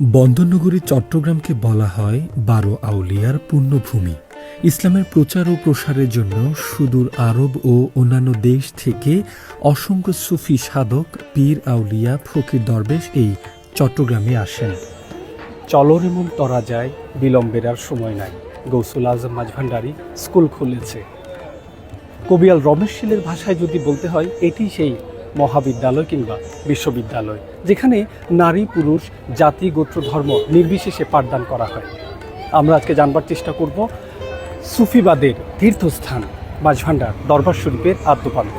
বন্দরনগরী, চট্টগ্রামকে বলা হয় বারো আউলিয়ার পূর্ণভূমি। ইসলামের প্রচার ও প্রসারের জন্য সুদূর আরব ও অন্যান্য দেশ থেকে অসংখ্য সুফি সাধক পীর আউলিয়া ফকির দরবেশ এই চট্টগ্রামে আসেন। চলর এমন তরা যায়, বিলম্বের আর সময় নাই। গৌসুল আজম মাঝভান্ডারি স্কুল খুলেছে। কবিয়াল রমেশ শীলের ভাষায় যদি বলতে হয়, এটি সেই মহাবিদ্যালয় কিংবা বিশ্ববিদ্যালয়, যেখানে নারী, পুরুষ, জাতি, গোত্র, ধর্ম নির্বিশেষে পাঠদান করা হয়। আমরা আজকে জানবার চেষ্টা করব সুফিবাদের তীর্থস্থান মাঝভান্ডার দরবার শরীফের আদ্যপান্ত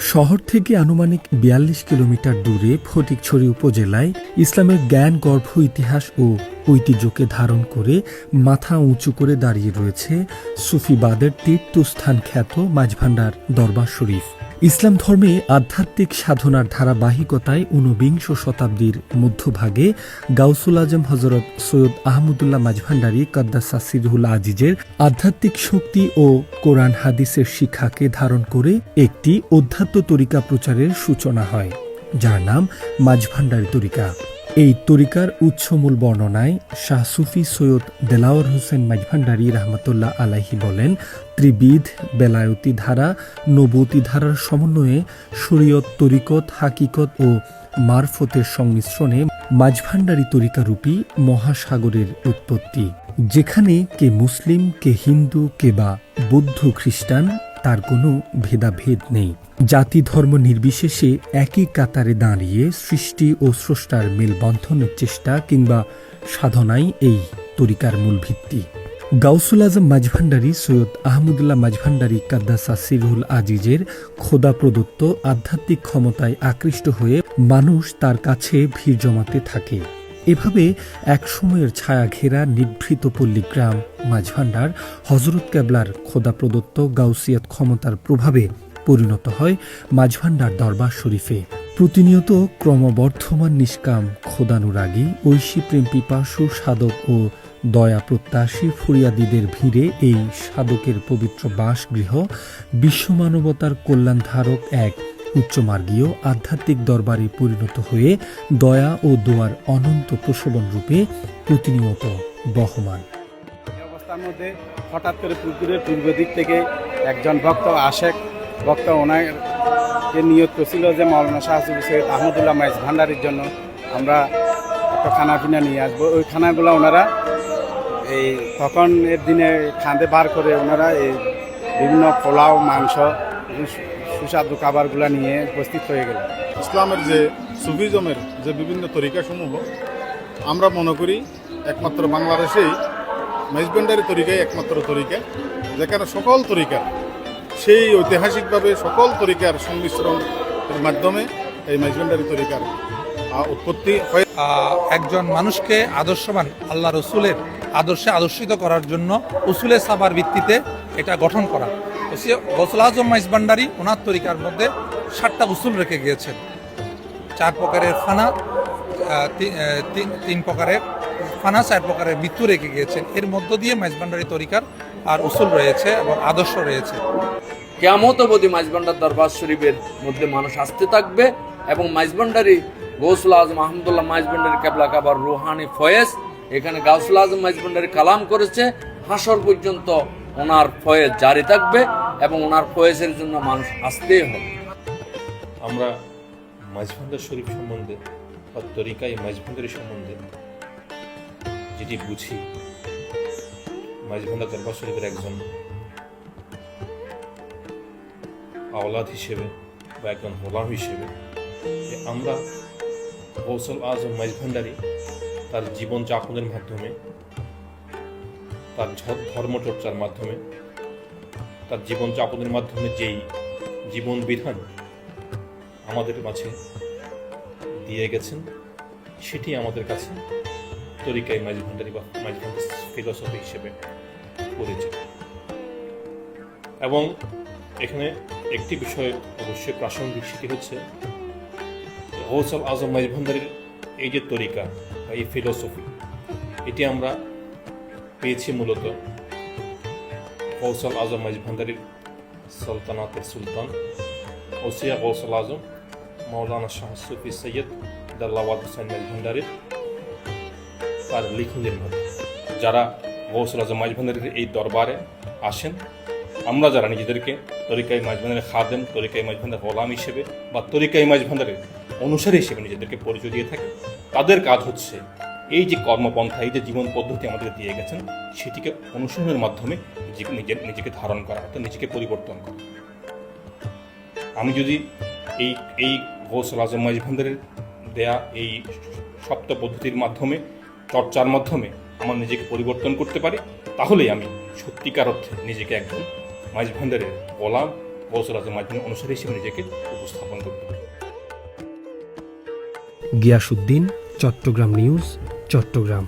শহর থেকে আনুমানিক বিয়াল্লিশ কিলোমিটার দূরে ফটিকছড়ি উপজেলায় ইসলামের জ্ঞান, গর্ভ, ইতিহাস ও ঐতিহ্যকে ধারণ করে মাথা উঁচু করে দাঁড়িয়ে রয়েছে সুফিবাদের তীর্থস্থান খ্যাত মাঝভান্ডার দরবার শরীফ। ইসলাম ধর্মে আধ্যাত্মিক সাধনার ধারাবাহিকতায় ঊনবিংশ শতাব্দীর মধ্যভাগে গাউসুল আজম হজরত সৈয়দ আহমদুল্লাহ মাঝভান্ডারী কদ্দাসা সিরহুল আজিজের আধ্যাত্মিক শক্তি ও কোরআন হাদিসের শিক্ষাকে ধারণ করে একটি অধ্যাত্ম তরিকা প্রচারের সূচনা হয়, যার নাম মাঝভান্ডারী তরিকা। এই তরিকার উৎসমূল বর্ণনায় শাহ সুফি সৈয়দ দেলাওয়ার হোসেন মাঝভান্ডারী রহমতুল্লাহ আলাহি বলেন, ত্রিবিধ, বেলায়তি ধারা, নবতী ধারার সমন্বয়ে শরীয়ত তরিকত, হাকিকত ও মারফতের সংমিশ্রণে মাঝভান্ডারী তরিকারূপী মহাসাগরের উৎপত্তি। যেখানে কে মুসলিম, কে হিন্দু, কে বা বৌদ্ধ খ্রিস্টান তার কোনো ভেদাভেদ নেই। জাতি ধর্ম নির্বিশেষে একই কাতারে দাঁড়িয়ে সৃষ্টি ও স্রষ্টার মেলবন্ধনের চেষ্টা কিংবা সাধনাই এই তরিকার মূল ভিত্তি। গাউসুল আজম মাঝভান্ডারী সৈয়দ আহমদুল্লাহ মাঝভান্ডারী কাদ্দাসা সিরহুল আজিজের খোদা প্রদত্ত আধ্যাত্মিক ক্ষমতায় আকৃষ্ট হয়ে মানুষ তার কাছে ভিড় জমাতে থাকে। এভাবে এক সময়ের ছায়া ঘেরা নিভৃত পল্লী গ্রাম মাঝভান্ডার হজরত কেবলার খোদা প্রদত্ত গাউসিয়াত ক্ষমতার প্রভাবে পরিণত হয় মাঝভান্ডার দরবার শরীফে। প্রতিনিয়ত ক্রমবর্ধমান নিষ্কাম খোদানুরাগী, ঐশী প্রেম পিপাসু সাধক ও দয়া প্রত্যাশী ফুরিয়াদিদের ভিড়ে এই সাধকের পবিত্র বাসগৃহ বিশ্বমানবতার কল্যাণধারক এক উচ্চমার্গীয় আধ্যাত্মিক দরবারে পরিণত হয়ে দয়া ও দোয়ার অনন্ত প্রসবন রূপে প্রতিনিয়ত বহমান। অবস্থার মধ্যে হঠাৎ করে পুকুরের পূর্ব দিক থেকে একজন ভক্ত আশেক ভক্ত ওনাকে নিয়ত করছিল যে মৌলানা শাহসুল সৈয়দ আহমদুল্লাহ মাইজ ভান্ডারির জন্য আমরা একটা খানা পিনা নিয়ে আসব। ওই খানাগুলো ওনারা এই তখন এর দিনে খাঁদে বার করে ওনারা এই বিভিন্ন পোলাও, মাংস সুস্বাদু খাবারগুলো নিয়ে উপস্থিত হয়ে গেল। ইসলামের যে সুফিজমের যে বিভিন্ন তরিকাসমূহ আমরা মনে করি একমাত্র বাংলাদেশেই মেজবেন্ডারি তরিকাই একমাত্র তরিকা যেখানে সকল তরিকা সেই ঐতিহাসিকভাবে সকল তরিকার সংমিশ্রণের মাধ্যমে এই মেজবেন্ডারি তরিকার উৎপত্তি হয়ে একজন মানুষকে আদর্শবান আল্লাহ রসুলের আদর্শে আদর্শিত করার জন্য উসুলের সাবার ভিত্তিতে এটা গঠন করা। গসল আজম মাইজ ভান্ডারি, ওনার তরিকার মধ্যে ষাটটা উসুল রেখে গিয়েছেন। চার প্রকারের ফানা তিন- প্রকারের ফানা, চার প্রকারের মৃত্যু রেখে গিয়েছেন। এর মধ্য দিয়ে মাইজ ভান্ডারি তরিকার আর উসুল রয়েছে এবং আদর্শ রয়েছে। কেমত অবধি মাইজবান্ডার দরবার শরীফের মধ্যে মানুষ আসতে থাকবে এবং মাইজবান্ডারি গৌসুল আজম আহমদুল্লাহ মাইজবান্ডারি কেবলা কাবার রুহানি ফয়েজ, এখানে গাউসুল আজম মাইজবান্ডারি কালাম করেছে। হাসর পর্যন্ত ওনার ফয়েজ জারি থাকবে। এবং ওনার ফয়েজের জন্য মানুষ আসতেই হবে। আমরা মাঝভান্ডার শরীফ সম্বন্ধে বা তরিকাই মাঝভান্ডারি সম্বন্ধে যেটি বুঝি মাঝভান্ডার দরবার শরীফের একজন আওলাদ হিসেবে বা একজন হোলাম হিসেবে আমরা কৌশল আজম মাঝভান্ডারি তার জীবন যাপনের মাধ্যমে, তার ধর্মচর্চার মাধ্যমে তার জীবন যাপনের মাধ্যমে যেই জীবন বিধান আমাদের মাঝে দিয়ে গেছেন, সেটি আমাদের কাছে তরিকাই মাঝভান্ডারি বা মাঝভান্ডারি ফিলসফি হিসেবে পরিচিত। এবং এখানে একটি বিষয় অবশ্যই প্রাসঙ্গিক, সেটি হচ্ছে গৌসল আজম মাঝভান্ডারির এই যে তরিকা বা এই ফিলসফি এটি আমরা পেয়েছি মূলত গৌসল আজম মাঝভান্ডারির সলতানাতের সুলতান, ওসিয়া গৌসল আজম মৌলানা শাহ সুফি সৈয়দ দাল্লাওয়াদ হুসাইন ভান্ডারির তার লিখনের মাধ্যমে যারা গৌসুল আজম মাইজভান্ডারের এই দরবারে আসেন, আমরা যারা নিজেদেরকে তরিকাই মাইজভান্ডারের খাদেন তরিকাই মাইজভান্ডার গোলাম হিসেবে বা তরিকাই মাইজভান্ডারের অনুসারী হিসেবে নিজেদেরকে পরিচয় দিয়ে থাকে, তাদের কাজ হচ্ছে এই যে কর্মপন্থা, এই যে জীবন পদ্ধতি আমাদের দিয়ে গেছেন, সেটিকে অনুসরণের মাধ্যমে নিজের, নিজেকে ধারণ করা, অর্থাৎ নিজেকে পরিবর্তন করা। আমি যদি এই এই গৌসল আজম মাইজভান্ডারের দেয়া এই সপ্ত পদ্ধতির মাধ্যমে, চর্চার মাধ্যমে আমার নিজেকে পরিবর্তন করতে পারি, তাহলেই আমি সত্যিকার অর্থে নিজেকে একজন মাইজভান্ডারের গোলাম গৌসল আজম মাইজভান্ডার অনুসারী হিসেবে নিজেকে উপস্থাপন করতে পারি। গিয়াসুদ্দিন চট্টগ্রাম নিউজ চট্টগ্রাম।